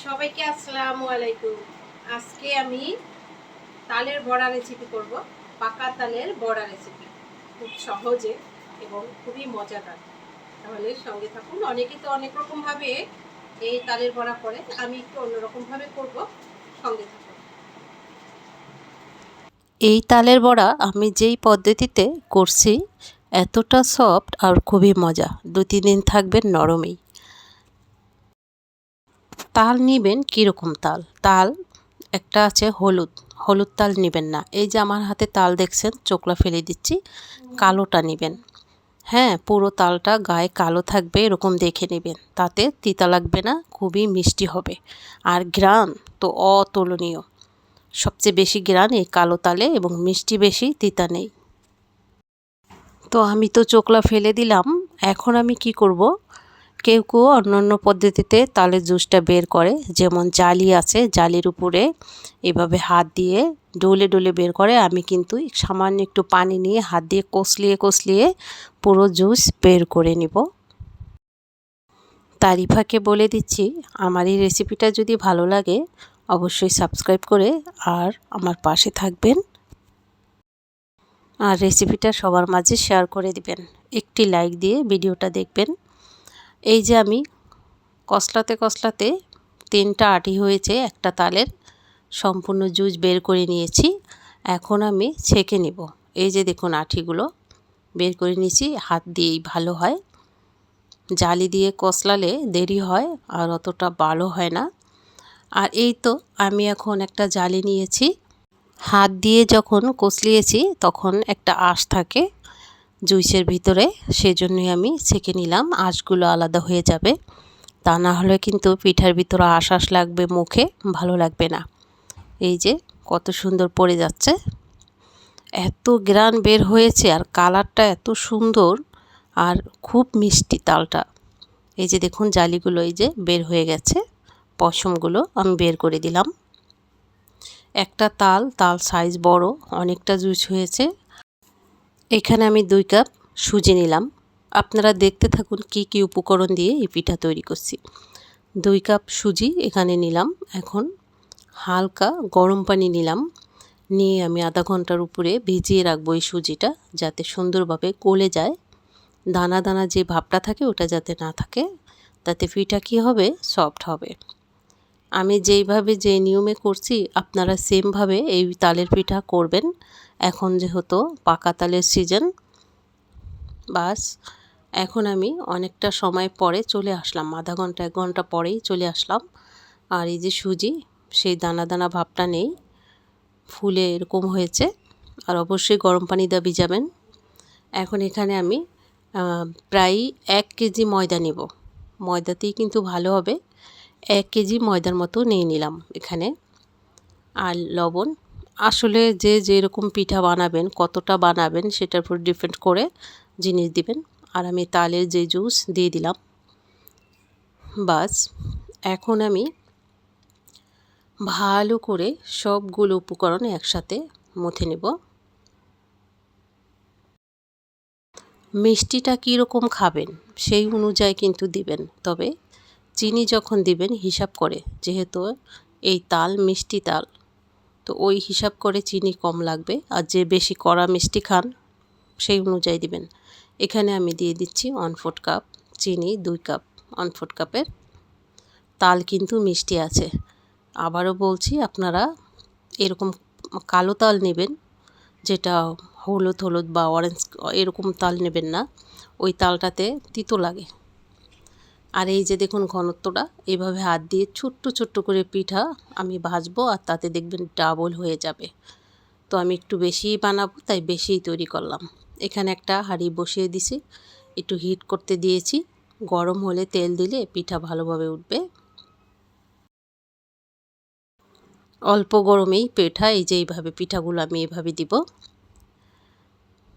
সবাইকে আসসালামু আলাইকুম। আজকে আমি তালের বড়া রেসিপি করব, পাকা তালের বড়া রেসিপি খুব সহজে এবং খুবই মজাদার। তাহলে সঙ্গে থাকুন, অনেকে তো অনেক রকমভাবে এই তালের বড়া করে, আমি একটু অন্যরকমভাবে করব, সঙ্গে থাকুন। এই তালের বড়া আমি যেই পদ্ধতিতে করছি, এতটা সফট আর খুবই মজা। দু তিন দিন থাকবেন নরমেই। তাল নিবেন কীরকম তাল? তাল একটা আছে হলুদ হলুদ তাল নেবেন না। এই যে আমার হাতে তাল দেখছেন চোকলা ফেলে দিচ্ছি, কালোটা নেবেন। হ্যাঁ পুরো তালটা গায়ে কালো থাকবে, এরকম দেখে নেবেন। তাতে তিতা লাগবে না, খুবই মিষ্টি হবে। আর গ্রান তো অতুলনীয়। সবচেয়ে বেশি গ্রান এই কালো তালে এবং মিষ্টি বেশি তিতা নেই। তো আমি তো চোকলা ফেলে দিলাম, এখন আমি কি করব? কেউ কেউ অন্য অন্য পদ্ধতিতে তালের জুসটা বের করে, যেমন জালি আছে, জালির উপরে এভাবে হাত দিয়ে ডলে ডলে বের করে। আমি কিন্তু সামান্য একটু পানি নিয়ে হাত দিয়ে কষলিয়ে কষলিয়ে পুরো জুস বের করে নিব। তারিফাকে বলে দিচ্ছি, আমার এই রেসিপিটা যদি ভালো লাগে অবশ্যই সাবস্ক্রাইব করে আর আমার পাশে থাকবেন। আর রেসিপিটা সবার মাঝে শেয়ার করে দিবেন। একটি লাইক দিয়ে ভিডিওটা দেখবেন। এই যে আমি কসলাতে কসলাতে তিনটা আটি হয়েছে, একটা তালের সম্পূর্ণ জুস বের করে নিয়েছি। এখন আমি ছেঁকে নিব। এই যে দেখুন আঠিগুলো বের করে নিয়েছি, হাত দিয়েই ভালো হয়। জালি দিয়ে কসলালে দেরি হয় আর অতটা ভালো হয় না। আর এই তো আমি এখন একটা জালি নিয়েছি। হাত দিয়ে যখন কষলিয়েছি তখন একটা আঁশ থাকে। জুইসের ভিতরে, সেজন্যই আমি ছেঁকে নিলাম, আঁশগুলো আলাদা হয়ে যাবে। তা না হলে কিন্তু পিঠার ভিতরে আশ লাগবে মুখে, ভালো লাগবে না। এই যে, কত সুন্দর পড়ে যাচ্ছে। এত গ্রান বের হয়েছে আর কালারটা এত সুন্দর আর খুব মিষ্টি তালটা। এই যে দেখুন, জালিগুলো এই যে বের হয়ে গেছে। পশমগুলো আমি বের করে দিলাম। একটা তাল তাল সাইজ বড়, অনেকটা জুস হয়েছে। এখানে আমি দুই কাপ সুজি নিলাম। আপনারা দেখতে থাকুন কি কি উপকরণ দিয়ে এই পিঠা তৈরি করছি। দুই কাপ সুজি এখানে নিলাম। এখন হালকা গরম পানি নিলাম। নিয়ে আমি আধা ঘণ্টার উপরে ভিজিয়ে রাখব এই সুজিটা যাতে সুন্দরভাবে গলে যায়। দানা দানা যে ভাবটা থাকে ওটা যাতে না থাকে, তাতে পিঠা কী হবে? সফট হবে। আমি যেইভাবে যে নিয়মে করছি, আপনারা সেমভাবে এই তালের পিঠা করবেন। এখন যেহেতু পাকা তালের সিজন বাস এখন আমি অনেকটা সময় পরে চলে আসলাম। আধা ঘণ্টা, এক ঘণ্টা পরেই চলে আসলাম। আর এই যে সুজি, সেই দানা দানা ভাবটা নেই। ফুলে এরকম হয়েছে। আর অবশ্যই গরম পানি দিয়ে ভিজাবেন। এখন এখানে আমি প্রায় এক কেজি ময়দা নেব। ময়দাতেই কিন্তু ভালো হবে। এক কেজি ময়দার মতো নিয়ে নিলাম এখানে। আর লবণ আসলে যে যেরকম পিঠা বানাবেন, কতটা বানাবেন, সেটার উপর ডিপেন্ড করে জিনিস দিবেন। আর আমি তালের যে জুস দিয়ে দিলাম, বাস। এখন আমি ভালো করে সবগুলো উপকরণ একসাথে মথে নেব। মিষ্টিটা কীরকম খাবেন, সেই অনুযায়ী কিন্তু দিবেন। তবে চিনি যখন দিবেন, হিসাব করে। যেহেতু এই তাল মিষ্টি তাল তো ওই হিসাব করে চিনি কম লাগবে আর যে বেশি কড়া মিষ্টি খান, সেই অনুযায়ী দিবেন। এখানে আমি দিয়ে দিচ্ছি ওয়ান কাপ চিনি, দুই কাপ ওয়ান কাপের তাল কিন্তু মিষ্টি আছে। আবারও বলছি, আপনারা এরকম কালো তাল নেবেন, যেটা হলুদ হলুদ বা অরেঞ্জ এরকম তাল নেবেন না, ওই তালটাতে তিতো লাগে। আর এই যে দেখুন ঘনত্বটা এইভাবে হাত দিয়ে ছোট্ট ছোট্ট করে পিঠা আমি ভাজবো আর তাতে দেখবেন ডাবল হয়ে যাবে। তো আমি একটু বেশিই বানাবো, তাই বেশিই তৈরি করলাম। এখানে একটা হাঁড়ি বসিয়ে দিছি, একটু হিট করতে দিয়েছি। গরম হলে তেল দিলে পিঠা ভালোভাবে উঠবে। অল্প গরমেই পিঠা, এই যে এইভাবে পিঠাগুলো আমি এইভাবে দিব।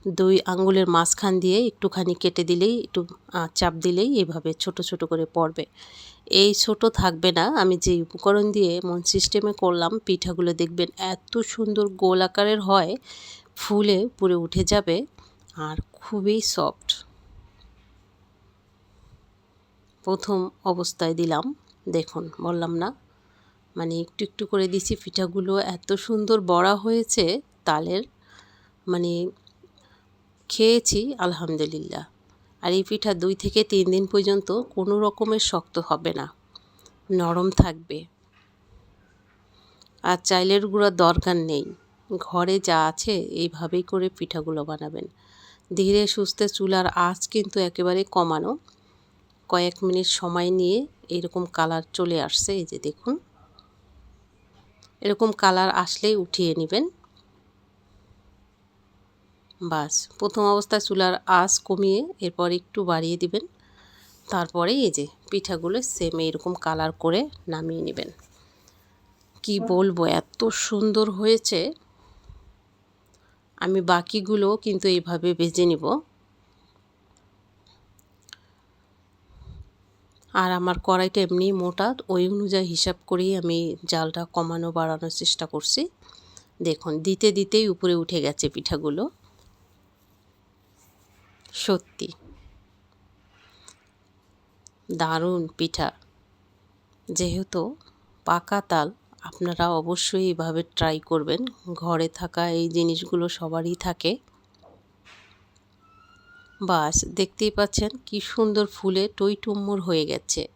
দুই আঙ্গুলের মাঝখান দিয়ে একটুখানি কেটে দিলেই, একটু চাপ দিলেই এভাবে ছোট ছোট করে পড়বে। এই ছোট থাকবে না। আমি যে উপকরণ দিয়ে মন সিস্টেমে করলাম, পিঠাগুলো দেখবেন এত সুন্দর গোল আকারের হয়, ফুলে পুরে উঠে যাবে আর খুবই সফট। প্রথম অবস্থায় দিলাম, দেখুন, বললাম না। মানে একটু একটু করে দিছি, পিঠাগুলো এত সুন্দর বড়া হয়েছে, তালের মানে খেয়েছি, আলহামদুলিল্লাহ। আর এই পিঠা দুই থেকে তিন দিন পর্যন্ত কোনো রকমের শক্ত হবে না। নরম থাকবে। আর চাইলের গুঁড়ার দরকার নেই। ঘরে যা আছে এইভাবেই করে পিঠাগুলো বানাবেন। ধীরে সুস্থে চুলার আঁচ কিন্তু একেবারে কমানো। কয়েক মিনিট সময় নিয়ে এরকম কালার চলে আসছে, এই যে দেখুন। এরকম কালার আসলেই উঠিয়ে নেবেন। বাস। প্রথম অবস্থায় চুলার আঁচ কমিয়ে এরপর একটু বাড়িয়ে দিবেন। তারপরে এই যে পিঠাগুলো সেম এরকম কালার করে নামিয়ে নেবেন। কি বলব এত সুন্দর হয়েছে। আমি বাকিগুলো কিন্তু এইভাবে ভেজে নিব। আর আমার কড়াইটা এমনি মোটা ওই অনুযায়ী হিসাব করেই আমি জালটা কমানো বাড়ানোর চেষ্টা করছি। দেখুন দিতে দিতেই উপরে উঠে গেছে পিঠাগুলো। সত্যি। দারুণ পিঠা। যেহেতু পাকা তাল, আপনারা অবশ্যই এভাবে ট্রাই করবেন। ঘরে থাকা এই জিনিসগুলো সবারই থাকে। বাস, দেখতেই পাচ্ছেন কি সুন্দর ফুলে টইটুম্মুর হয়ে গেছে।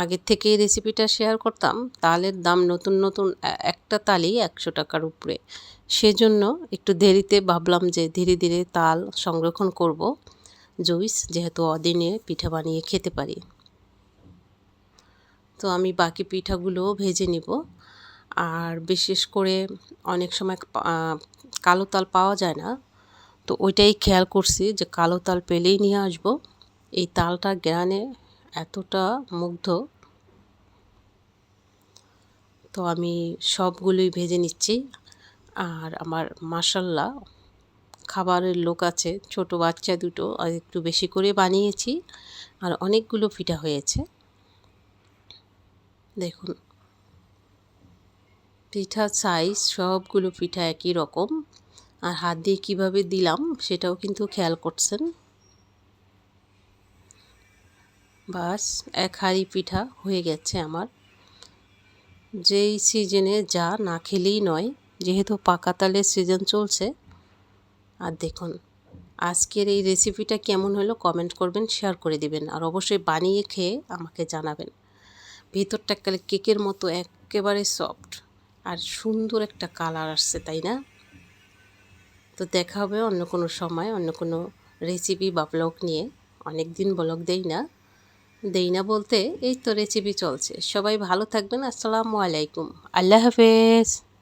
আগের থেকে রেসিপিটা শেয়ার করতাম, তালের দাম নতুন নতুন একটা তালই একশো টাকার উপরে। সেজন্য একটু দেরিতে ভাবলাম যে ধীরে ধীরে তাল সংরক্ষণ করব। জুইস যেহেতু অদিনে পিঠা বানিয়ে খেতে পারি। তো আমি বাকি পিঠাগুলোও ভেজে নিব। আর বিশেষ করে অনেক সময় কালো তাল পাওয়া যায় না, তো ওইটাই খেয়াল করছি যে কালো তাল পেলেই নিয়ে আসব। এই তালটা গ্রানে এতটা মুগ্ধ। তো আমি সবগুলোই ভেজে নিচ্ছি। আর আমার মাসাল্লাহ খাবারের লোক আছে, ছোট বাচ্চা দুটো, আর একটু বেশি করে বানিয়েছি। আর অনেকগুলো পিঠা হয়েছে। দেখুন। পিঠার সাইজ সবগুলো পিঠা একই রকম। আর হাত দিয়ে কীভাবে দিলাম, সেটাও কিন্তু খেয়াল করছেন। বাস, এক হাঁড়ি পিঠা হয়ে গেছে আমার। যেই সিজনে যা না খেলেই নয়, যেহেতু পাকা তালের সিজন চলছে। আর দেখুন, আজকের এই রেসিপিটা কেমন হলো কমেন্ট করবেন শেয়ার করে দিবেন। আর অবশ্যই বানিয়ে খেয়ে আমাকে জানাবেন। ভেতরটা কেকের মতো একেবারে সফট আর সুন্দর একটা কালার আসছে, তাই না? তো দেখা হবে অন্য কোনো সময়, অন্য কোনো রেসিপি বা ব্লগ নিয়ে। অনেক দিন ব্লগ দেই না। দেই না বলতে এই তো রেসিপি চলছে। সবাই ভালো থাকবেন আসসালামু আলাইকুম। আল্লাহ হাফেজ।